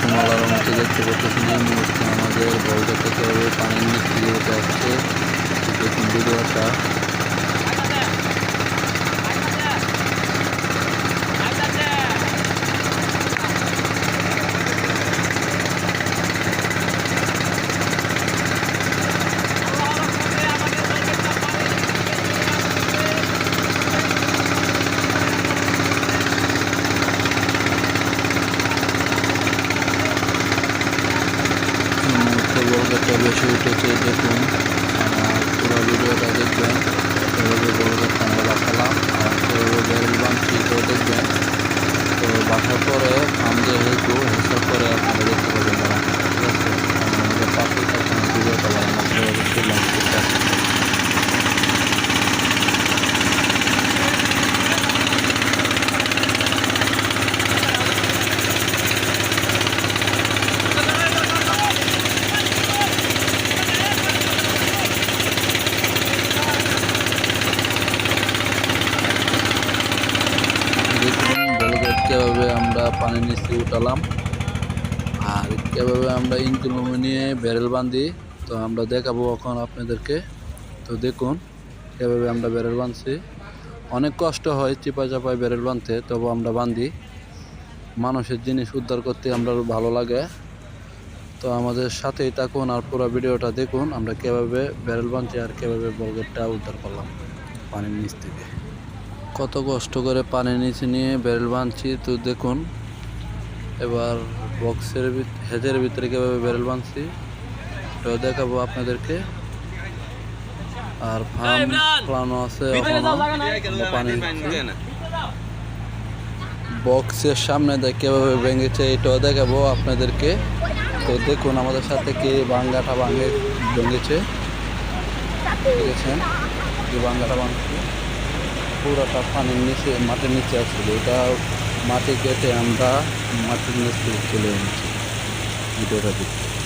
কুমালার মতো দেখতে পাচ্ছি এই মুহূর্তে আমাদের বলগাতে কীভাবে পানির নিচে থেকে আসছে দেখুন ভিডিওটা। মুহূর্তে বেশি উঠেছে দেখুন। পুরো ভিডিওটা দেখবেন। এভাবে বলগাটা আমরা বাঁচালাম। আর এভাবে ব্যারেল দেখবেন। তো বাঁচার পরে ফার্ম হেতু হিসাব করে আপনারা দেখতে পাবেন তারা ঠিক আছে আর আমাদের পাশে থাকুন ভিডিওটা বানানো আপনারা অবশ্যই লাইক করতে আসেন। দেখুন বলগেট কীভাবে আমরা পানির নিচে উঠালাম, আর কীভাবে আমরা ইঞ্জিন নিয়ে ব্যারেল বাঁধি, তো আমরা দেখাবো এখন আপনাদেরকে। তো দেখুন কীভাবে আমরা ব্যারেল বাঁধছি। অনেক কষ্ট হয় চিপা চাপায় ব্যারেল বাঁধতে, তবু আমরা বাঁধি। মানুষের জিনিস উদ্ধার করতে আমরা ভালো লাগে। তো আমাদের সাথেই থাকুন আর পুরো ভিডিওটা দেখুন আমরা কীভাবে ব্যারেল বাঁধছি আর কীভাবে বলগেটটা উদ্ধার করলাম পানির নিচ থেকে। কত কষ্ট করে পানির নিচে নিয়ে ব্যারেল বাঁধছি তো দেখুন। এবার বক্সের হেজের ভিতরে কীভাবে ব্যারেল বাঁধছি তো দেখাবো আপনাদেরকে। আর ফার্ম প্লানো আছে পানি বক্সের সামনে দেখ কীভাবে ভেঙেছে, এটাও দেখাবো আপনাদেরকে। তো দেখুন আমাদের সাথে কি বাঙ্গাটা ভাঙে ভেঙেছে। দেখেছেন যে বাঙ্গাটা ভাঙছে? পুরোটা পানির নিচে, মাটির নিচে আসছিল। এটা মাটি কেটে আমরা মাটির নিচে চলে এনেছি। ভিডিওটা দেখতে।